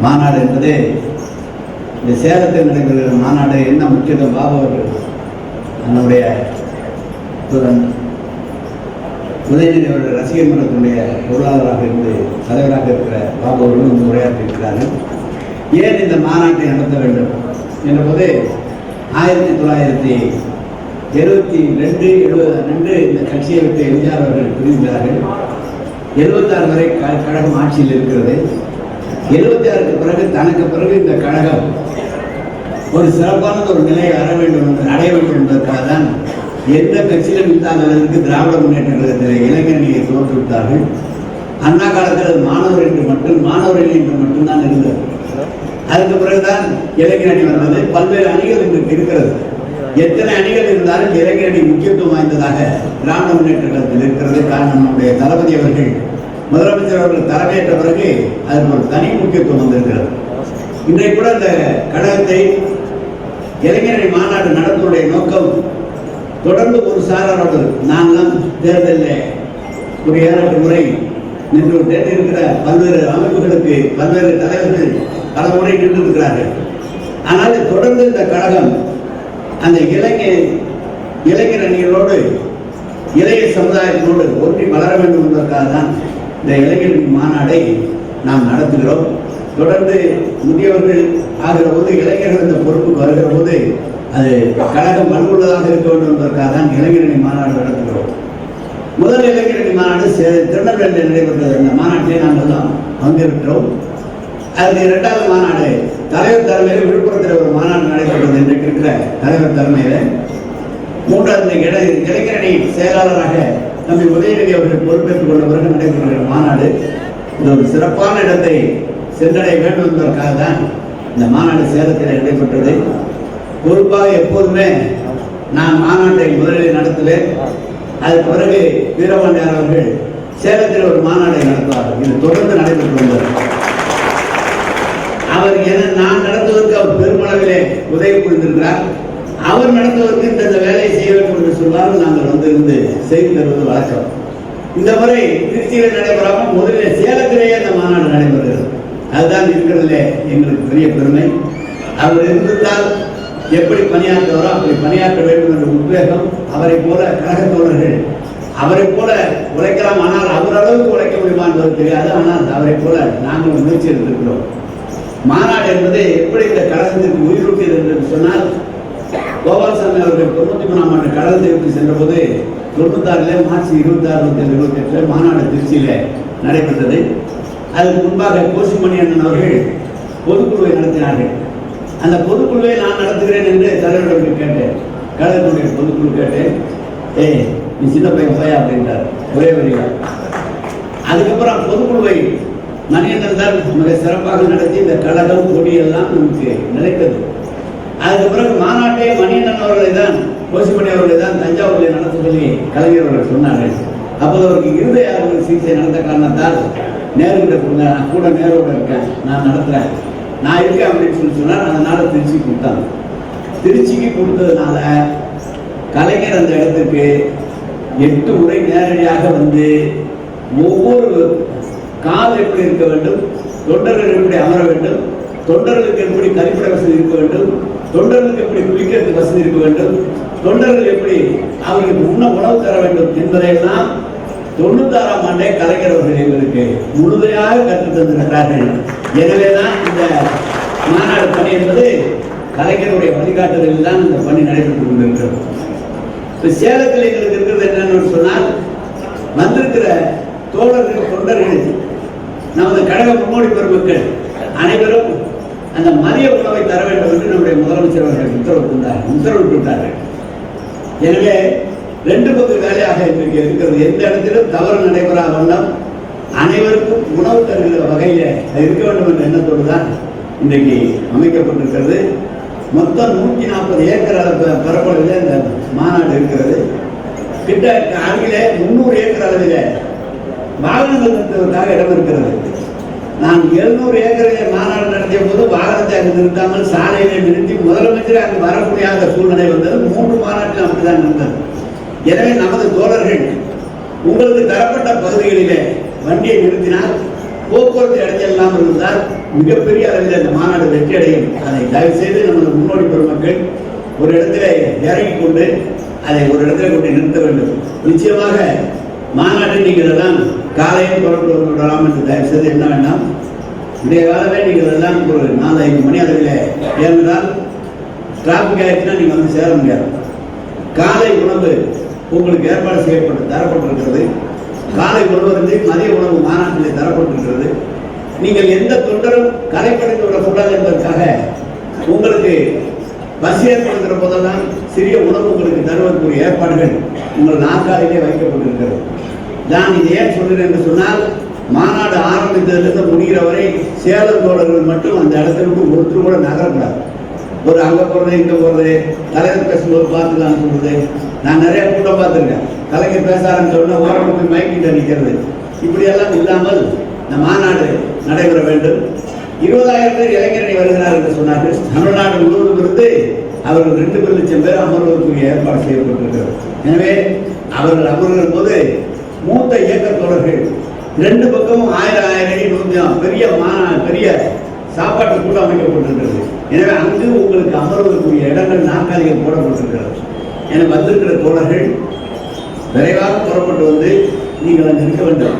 மாநாடு என்பது இந்த சேலத்தில் நடக்கிற மாநாடு என்ன முக்கியத்துவம் பாபு அவர்கள் நம்முடைய உதயநிதி அவர்கள் ரசிகர் மன்றத்தினுடைய பொருளாளராக இருந்து தலைவராக இருக்கிற பாபு அவர்களும் இந்த உரையாற்றியிருக்கிறார்கள். ஏன் இந்த மாநாட்டை நடத்த வேண்டும் என்றபோது ஆயிரத்தி தொள்ளாயிரத்தி எழுபத்தி ரெண்டு எழுபது ரெண்டு இந்த கட்சியை விட்டு எம்ஜிஆர் அவர்கள் பிரிந்தார்கள். எழுபத்தாறு வரை க- கழகம் ஆட்சியில் இருக்கிறது. எழுபத்தி ஆறுக்கு பிறகு தனக்கு பிறகு இந்த கழகம் ஒரு சிறப்பான ஒரு நிலையை அற வேண்டும் என்று அடைய வேண்டும் என்பதற்காக தான் எந்த கட்சியிலும் இல்லாத அளவிற்கு திராவிட முன்னேற்ற கழகத்தில் இளைஞரணியை தோற்றுவிட்டார்கள் அண்ணா காலத்தில் மாணவர் என்று மட்டும் மாணவர்கள் என்று மட்டும்தான் இருந்தது. அதுக்கு பிறகுதான் இளைஞரணி வந்தது பல்வேறு அணிகள் இன்றைக்கு இருக்கிறது. எத்தனை அணிகள் இருந்தாலும் இளைஞரணி முக்கியத்துவம் வாய்ந்ததாக திராவிட முன்னேற்ற கழகத்தில் இருக்கிறது. காரணம் நம்முடைய தளபதி அவர்கள். முதலமைச்சர் அவர்கள் தலைமையேற்ற பிறகு அதற்கு ஒரு தனி முக்கியத்துவம் வந்திருக்கிறது. இன்றைக்கு கூட இந்த கழகத்தை இளைஞரணி மாநாடு நடத்துவடைய நோக்கம் தொடர்ந்து ஒரு சாராரோடு நாங்கள் தேர்தலில் ஒரு ஏழு முறை நின்று விட்டேன் இருக்கிற பல்வேறு அமைப்புகளுக்கு பல்வேறு தலைவர்கள் பல முறை நின்று இருக்கிறார்கள் ஆனால் தொடர்ந்து இந்த கழகம் அந்த இளைஞர் இளைஞர் அணிகளோடு இளைய சமுதாயத்தினோடு ஒன்றி வளர வேண்டும் என்பதற்காக தான் இந்த இளைஞர் மாநாடை நாம் நடத்துகிறோம். தொடர்ந்து முதியவர்கள் ஆகிற போது இளைஞர்கள் இந்த பொறுப்புக்கு வருகிற போது அது கழகம் பண்புள்ளதாக இருக்க வேண்டும் என்பதற்காக தான் இளைஞரணி மாநாடு நடத்துகிறோம். முதல் இளைஞரணி மாநாடு திருநெல்வேலியில் நடைபெற்றது. அந்த மாநாட்டிலே நாங்கள் தான் பங்கேற்றோம் அது இரண்டாவது மாநாடு தலைவர் தலைமையில் விழுப்புரத்தில் ஒரு மாநாடு நடைபெற்றது இன்றைக்கு இருக்கிற தலைவர் தலைமையில். மூன்றாவது இட இளைஞரணி செயலாளராக நம்மை உதயநிதி அவர்கள் பொறுப்பேற்றுக் கொண்ட பிறகு நடைபெறுகிற மாநாடு. இது ஒரு சிறப்பான இடத்தை சென்றடைய வேண்டும் என்பதற்காக தான் இந்த மாநாடு சேலத்தில் நடைபெற்றது. பொறுப்பாக எப்போதுமே நான் மாநாட்டை முதலில் நடத்துவேன். அதுக்கு பிறகு வீரபாண்டியார் அவர்கள் சேலத்தில் ஒரு மாநாடை நடத்துவார். இது தொடர்ந்து நடைபெற்று வந்தது. அவர் என நான் நடத்துவதற்கு அவர் பெருமளவிலே உதவி புரிந்திருக்கிறார். அவர் நடத்துவதற்கு இந்த இந்த வேலையை செய்ய வேண்டும் என்று சொல்வார் நாங்கள் வந்து இருந்து செய்து தருவது வழக்கம். இந்த முறை திருச்சியில் நடைபெறாமல் முதலில் சேலத்திலேயே அந்த மாநாடு நடைபெறுகிறது. அதுதான் இருக்கிறதுலே எங்களுக்கு பெரிய பெருமை. அவர் இருந்திருந்தால் எப்படி பணியாற்றுவாரோ அப்படி பணியாற்ற வேண்டும் என்ற உத்வேகம் அவரை போல கழக தோழர்கள் அவரை போல உழைக்கலாம் ஆனால் அவர் அளவுக்கு உழைக்க முடியுமா என்பது தெரியாது. ஆனால் அவரை போல நாங்கள் முயற்சி எடுத்திருக்கிறோம். மாநாடு என்பது எப்படி இந்த கழகத்திற்கு உயிரூட்டியது என்று சொன்னால் கோபாலசாமி அவர்கள் தொண்ணூத்தி மூணாம் ஆண்டு கழகத்தை விட்டு சென்றபோது தொண்ணூத்தாறுல மார்ச் இருபத்தி ஆறு இருபத்தி இருபத்தி எட்டுல மாநாடு திருச்சியில நடைபெற்றது. அதுக்கு முன்பாக கோசிமணி அண்ணன் அவர்கள் பொதுக்குழுவை நடத்தினார்கள். அந்த பொதுக்குழுவை நான் நடத்துகிறேன் என்று தலைவர்களுக்கு கேட்டேன். கழகத்துடைய பொதுக்குழு கேட்டேன். ஏய் நீ சின்ன பையன் போயா? அப்படின்றார். ஒரே வரியா? அதுக்கப்புறம் பொதுக்குழுவை மணியண்ணன் தான் மிக சிறப்பாக நடத்தி இந்த கழகம் கொடியெல்லாம் நமக்கு நிலைத்தது. அதுக்கு பிறகு மாநாட்டை மணியண்ணன் அவர்களை தான் கோசிமணி அவர்களை தான் தஞ்சாவூரில் நடத்த சொல்லி கலைஞர் அவர்கள் சொன்னார்கள். அப்போது அவருக்கு இருதய அறுவை சிகிச்சை நடந்த காரணத்தால் நேருகிட்ட கொடுங்க நான் கூட நேரோட இருக்கேன் நான் நடத்துறேன். நான் இருக்கேன் அப்படின்னு சொல்லி சொன்னால் அதனால் திருச்சி கொடுத்தாங்க. திருச்சிக்கு கொடுத்ததுனால கலைஞர் அந்த இடத்துக்கு எட்டு முறை நேரடியாக வந்து ஒவ்வொரு கால் எப்படி இருக்க வேண்டும் தொண்டர்கள் எப்படி அமர வேண்டும் தொண்டர்களுக்கு எப்படி கழிப்பிட வசதி இருக்க வேண்டும் தொண்டர்களுக்கு எப்படி குளிக்கிறதுக்கு வசதி இருக்க வேண்டும்? தொண்டர்கள் எப்படி அவர்களுக்கு உண்ண உணவு தர வேண்டும் என்பதையெல்லாம் தொண்ணூத்தாறாம் ஆண்டே கலைஞரவர்கள் எங்களுக்கு முழுமையாக கற்றுத் தந்திருக்கிறார்கள். எனவேதான் இந்த மாநாடு பணி என்பது கலைஞருடைய வழிகாட்டுதலில் தான் இந்த பணி நடைபெற்றுக் கொண்டிருக்கிறது. இப்போ சேலத்தில் எங்களுக்கு இருக்கிறது என்னன்னு சொன்னால் வந்திருக்கிற தோழர்கள் தொண்டர்கள் நமது கழக முன்னோடி பெருமக்கள் அனைவரும் அந்த மதிய உணவை தர வேண்டும் என்று நம்முடைய முதலமைச்சர் அவர்கள் உத்தரவிட்டார் உத்தரவிட்டுவிட்டார்கள் எனவே ரெண்டு பங்கு வேலையாக இன்றைக்கு இருக்கிறது. எந்த இடத்திலும் தவறு நடைபெறா வண்ணம் அனைவருக்கும் உணவு தருகிற வகையில் இருக்க வேண்டும் என்ற எண்ணத்தோடு தான் இன்றைக்கு அமைக்கப்பட்டிருக்கிறது. மொத்தம் நூற்றி நாற்பது ஏக்கர் அளவு பரப்பளவில் இந்த மாநாடு இருக்கிறது. கிட்ட அருகிலே முந்நூறு ஏக்கர் அளவில் வாகனங்கள் நிறுத்துவதற்காக இடம் இருக்கிறது நான் எழுநூறு ஏக்கரிலே மாநாடு நடத்திய போது வாகனத்தை அங்கு நிறுத்தாமல் சாலையிலே நிறுத்தி முதலமைச்சர் அங்கு வர முடியாத சூழ்நிலை வந்தது. மூன்று மாநாட்டில் அப்படிதான் நடந்தது. எனவே நமது தோழர்கள் உங்களுக்கு தரப்பட்ட பகுதிகளிலே வண்டியை நிறுத்தினால் போக்குவரத்து இடைஞ்சல் இல்லாமல் இருந்தால் மிகப்பெரிய அளவில் இந்த மாநாடு வெற்றி அடையும் அதை தயவு செய்து நமது முன்னோடி பெருமக்கள் ஒரு இடத்துல இறங்கி கொண்டு அதை ஒரு இடத்துல கொண்டு நிறுத்த வேண்டும். நிச்சயமாக மாநாட்டில் நீங்கள் எல்லாம் காலையில் தொடர்பு வரலாம் என்று தயவு செய்து என்ன வேண்டாம்? இன்றைய காலமே நீங்கள் எல்லாம் ஒரு நாலு ஐந்து மணி அளவில் ஏனென்றால் டிராஃபிக் ஆயிடுச்சுன்னா நீங்கள் வந்து சேர முடியாது. காலை உணவு உங்களுக்கு ஏற்பாடு செய்யப்பட்டு தரப்பட்டிருக்கிறது. காலை உணவு இருந்து மதிய உணவு மாநாட்டிலே தரப்பட்டிருக்கிறது. நீங்கள் எந்த தொண்டரும் கலைப்படைந்து விடக்கூடாது என்பதற்காக உங்களுக்கு பஸ் ஏற்படுகிற போதெல்லாம் சிறிய உணவு உங்களுக்கு தருவதற்குரிய ஏற்பாடுகள் உங்கள் நாற்காலிலே வைக்கப்பட்டிருக்கிறது. நான் இதை ஏன் சொல்கிறேன் என்று சொன்னால் மாநாடு ஆரம்பித்ததிலிருந்து முடிகிற வரை சேலம் தோழர்கள் மட்டும் அந்த இடத்துல ஒருத்தர் கூட நகரக்கூடாது. ஒரு அங்கே போகிறது இங்கே போகிறது தலைவர் பேசும்போது பார்த்துக்கலாம் சொல்றது. நான் நிறைய கூட்டம் பார்த்துருக்கேன். கலைஞர் பேச ஆரம்பிச்ச ஓரம் போய் மைக்கிட்ட நிற்கிறது இப்படியெல்லாம் இல்லாமல் இந்த மாநாடு நடைபெற வேண்டும். இருபதாயிரம் பேர் இளைஞரணி வருகிறார் என்று சொன்னார்கள். தமிழ்நாடு முழுவதும் இருந்து அவர்கள் ரெண்டு பேர் லட்சம் பேர் அமர்வதற்குரிய ஏற்பாடு செய்யப்பட்டிருக்கிறது. எனவே அவர்கள் அமர்கிற போது மூத்த இயக்க தொடர்கள். ரெண்டு பக்கமும் ஆயிரம் ஆயிரம் அடி நூத்தியம் பெரிய மா பெரிய சாப்பாட்டு கூட்டம் அமைக்கப்பட்டிருக்கிறது. எனவே அங்கு உங்களுக்கு அமர்வதற்குரிய இடங்கள் நாற்காலிகள் போடப்பட்டிருக்கிறது. என வந்திருக்கிற தோழர்கள் விரைவாக புறப்பட்டு வந்து நீங்கள் அங்கே இருக்க வேண்டும்.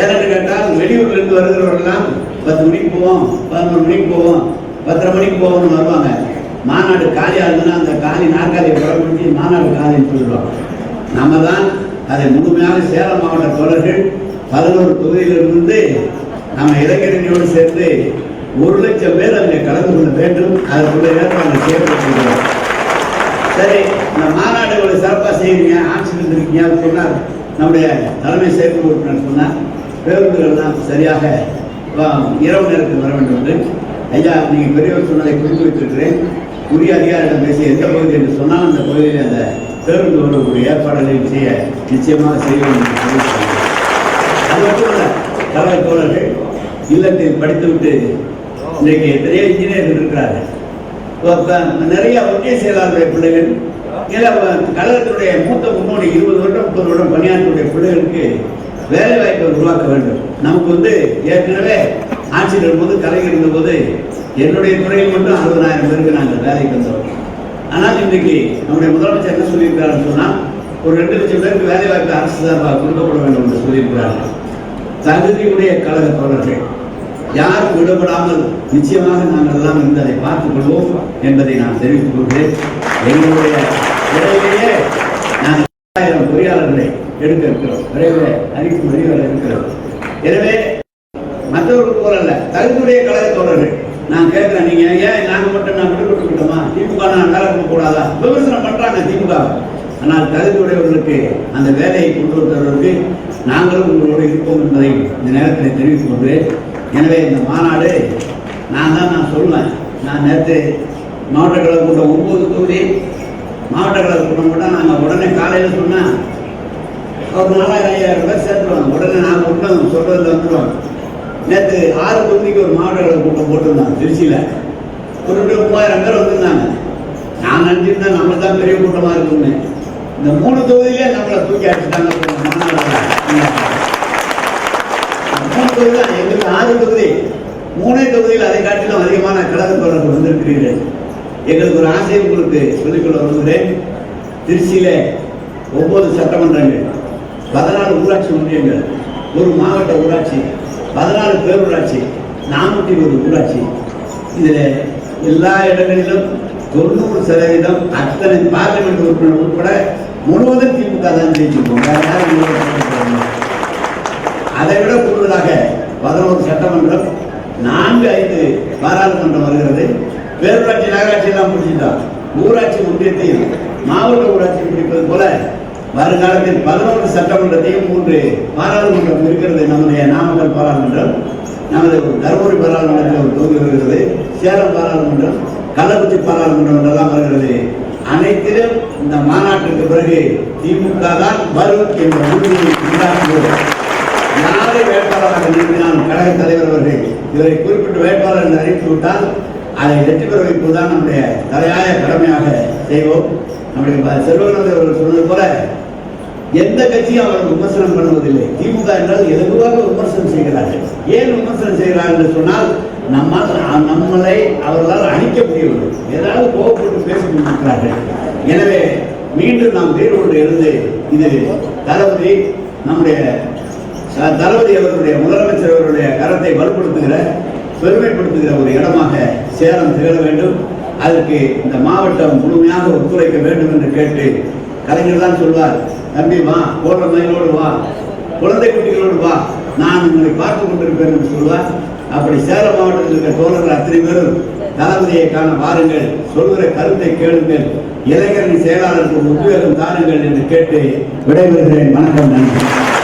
ஏனென்று கேட்டால் வெளியூர்லேருந்து வருகிறவர்கள்லாம் பத்து மணிக்கு போவோம் பதினொரு மணிக்கு போவோம் பத்தரை மணிக்கு போவோம்னு வருவாங்க. மாநாடு காலியாக இருந்ததுன்னா அந்த காலி நாற்காலியை புறப்படுத்தி மாநாடு காலின்னு சொல்லிடுவாங்க. நம்ம தான் அதை முழுமையாக சேலம் மாவட்ட தோழர்கள் பதினோரு தொகுதியிலிருந்து நம்ம இளைஞரணியோடு சேர்ந்து ஒரு லட்சம் பேர் அங்கே கலந்து கொள்ள வேண்டும். அதற்குள்ள ஏற்பாடு செய்யப்பட்டிருக்கிறோம் சரி இந்த மாநாடுகளை சிறப்பாக செய்யுங்க ஆட்சியில் இருக்கீங்க சொன்னார். நம்முடைய தலைமை செயற்குழு உறுப்பினர் சொன்னார். பேருந்துகள் தான் சரியாக இரவு நேரத்தில் வர வேண்டும் என்று. ஐயா நீங்கள் பெரியவர் சொன்னதை குறித்து வைத்திருக்கிறேன். உரிய அதிகாரிகள் பேசி எந்த பகுதி என்று சொன்னால் அந்த பகுதியில் அந்த பேருந்து வரக்கூடிய ஏற்பாடுகளை செய்ய நிச்சயமாக செய்ய வேண்டும் அது மட்டுமல்ல தலைமை தோழர்கள் இல்லத்தில் படித்துவிட்டு இன்றைக்கு எத்தனையோ இன்ஜினியர்கள் இருக்கிறார்கள் நிறைய ஒன்றிய செயலாளருடைய பிள்ளைகள் கழகத்துடைய மூத்த முன்னோடி இருபது வருடம் முப்பது வருடம் பணியாற்றக்கூடிய பிள்ளைகளுக்கு வேலை வாய்ப்பை உருவாக்க வேண்டும். நமக்கு வந்து ஏற்கனவே ஆட்சியில் இருக்கும்போது கலைஞர் இருந்தபோது என்னுடைய துறையில் மட்டும் அறுபதாயிரம் பேருக்கு நாங்கள் வேலைக்கு வந்தோம் ஆனால் இன்றைக்கு நம்முடைய முதலமைச்சர் என்ன சொல்லியிருக்கிறாருன்னு சொன்னால் ஒரு ரெண்டு லட்சம் பேருக்கு வேலை வாய்ப்பு அரசு சார்பாக கொடுக்கப்பட வேண்டும் என்று சொல்லியிருக்கிறார்கள் தகுதியுடைய கழக தோழர்கள் யாரும் விடுபடாமல் நிச்சயமாக நாங்கள் எல்லாம் இருந்து அதை பார்த்துக் கொள்வோம் என்பதை நான் தெரிவித்துக் கொள்கிறேன். எங்களுடைய இடையிலேயே நாங்கள் ஆயிரம் பொறியாளர்களை எடுக்க இருக்கிறோம். விரைவில் அறிவிப்பு வெளிவர இருக்கிறோம். எனவே மற்றவர்கள் போல தகுதியுடைய கழக தோழர்கள் நான் நீங்க ஏன் நாங்க மட்டும் நான் விட்டு விட்டோமா திமுக நான் வேலை கொடுக்க கூடாதா விமர்சனம் பண்றாங்க திமுக. ஆனால் தகுதியுடையவர்களுக்கு அந்த வேலையை கொண்டு வருவதற்கு நாங்களும் உங்களோடு இருப்போம் என்பதை இந்த நேரத்தில் தெரிவித்துக் கொள்கிறேன். எனவே இந்த மாநாடு நான் தான் நான் சொல்லுவேன் நான் நேற்று மாவட்ட கழக கூட்டம் ஒன்பது தொகுதி மாவட்ட கழக கூட்டம் கூட நாங்கள் உடனே காலையில் சொன்னேன். ஒரு நாலாயிரம் ஐயாயிரம் பேர் சேர்த்துருவாங்க உடனே நாங்கள் மட்டும் சொல்றதுல வந்துடுவாங்க நேற்று ஆறு தொகுதிக்கு ஒரு மாவட்ட கூட்டம் போட்டிருந்தாங்க திருச்சியில். ஒரு ரெண்டு மூவாயிரம் பேர் வந்திருந்தாங்க. நான் நினச்சிருந்தேன் நம்ம தான் பெரிய கூட்டமாக இருக்குன்னு இந்த மூணு தொகுதியிலே நம்மளை தூக்கி அடிச்சிட்டாங்க மூணு தொகுதி தான் எங்களுக்கு ஆறு தொகுதி. மூணே தொகுதியில் அதை காட்டிலும் அதிகமான கழக தொடர்பு வந்திருக்கிறீர்கள். எங்களுக்கு ஒரு ஆசையை உங்களுக்கு சொல்லிக்கொள்ள விரும்புகிறேன். திருச்சியில் ஒன்பது சட்டமன்றங்கள் பதினாலு ஊராட்சி ஒன்றியங்கள் ஒரு மாவட்ட ஊராட்சி. பதினாலு பேரூராட்சி நானூற்றி ஒரு ஊராட்சி. இதில் எல்லா இடங்களிலும் தொண்ணூறு சதவீதம் அத்தனை பார்லிமெண்ட் உறுப்பினர் உட்பட முழுவதும் திமுக தான் ஜெயிச்சிருக்கோம். அதை விட கூடுதலாக பதினோரு சட்டமன்றம் நான்கு ஐந்து பாராளுமன்றம் வருகிறது. பேரூராட்சி நகராட்சி எல்லாம் முடிச்சுட்டோம் ஊராட்சி ஒன்றியத்தையும் மாவட்ட ஊராட்சி பிடிப்பது போல வருங்காலத்தில் பதினோரு சட்டமன்றத்தையும் மூன்று பாராளுமன்றம் இருக்கிறது நம்முடைய நாமக்கல் பாராளுமன்றம். நமது தருமபுரி பாராளுமன்றத்தில் ஒரு தொகுதி வருகிறது. சேலம் பாராளுமன்றம் கள்ளக்குறிச்சி பாராளுமன்றம் என்றெல்லாம் வருகிறது. அனைத்திலும் இந்த மாநாட்டுக்கு பிறகு திமுக தான் வரும் என்ற உறுதியை உண்டாக்குகிறோம் யாரை வேட்பாளராக நிறுத்தினாலும் கழக தலைவர் அவர்கள் இவரை குறிப்பிட்டு வேட்பாளர் என்று அறிவித்து விட்டால் அதை வெற்றி பெற வைப்பதுதான் நம்முடைய தலையாய கடமையாக செய்வோம். நம்முடைய ப- அவர்கள் சொன்னது போல எந்த கட்சியும் அவர் விமர்சனம் பண்ணுவதில்லை. திமுக என்றால் எதுவாக விமர்சனம் செய்கிறார்கள்? ஏன் விமர்சனம் செய்கிறார்கள் என்று சொன்னால் நம்மால் நம்மளை அவர்களால் அழிக்க முடியவில்லை. ஏதாவது கோபப்பட்டு பேசிக் கொண்டிருக்கிறார்கள். எனவே மீண்டும் நாம் வீரோடு இருந்து இது தளபதி நம்முடைய தளபதி அவர்களுடைய முதலமைச்சர் அவருடைய கரத்தை வலுப்படுத்துகிற பெருமைப்படுத்துகிற ஒரு இடமாக சேலம் திகழ வேண்டும். அதற்கு இந்த மாவட்டம் முழுமையாக ஒத்துழைக்க வேண்டும் என்று கேட்டு கலைஞர் தான் சொல்வார் தம்பி வா போடுற மயிலோடு வா குழந்தை குட்டிகளோடு வா நான் உங்களை பார்த்து கொண்டிருப்பேன் என்று சொல்வார். அப்படி சேலம் மாவட்டத்தில் இருக்கிற தோழர்கள் அத்தனை பேரும் தளபதியை காண வாருங்கள் சொல்கிற கருத்தை கேளுங்கள் இளைஞரின் செயலாளருக்கு உத்வேகம் தாருங்கள் என்று கேட்டு விடைபெறுகிறேன். வணக்கம் நன்றி.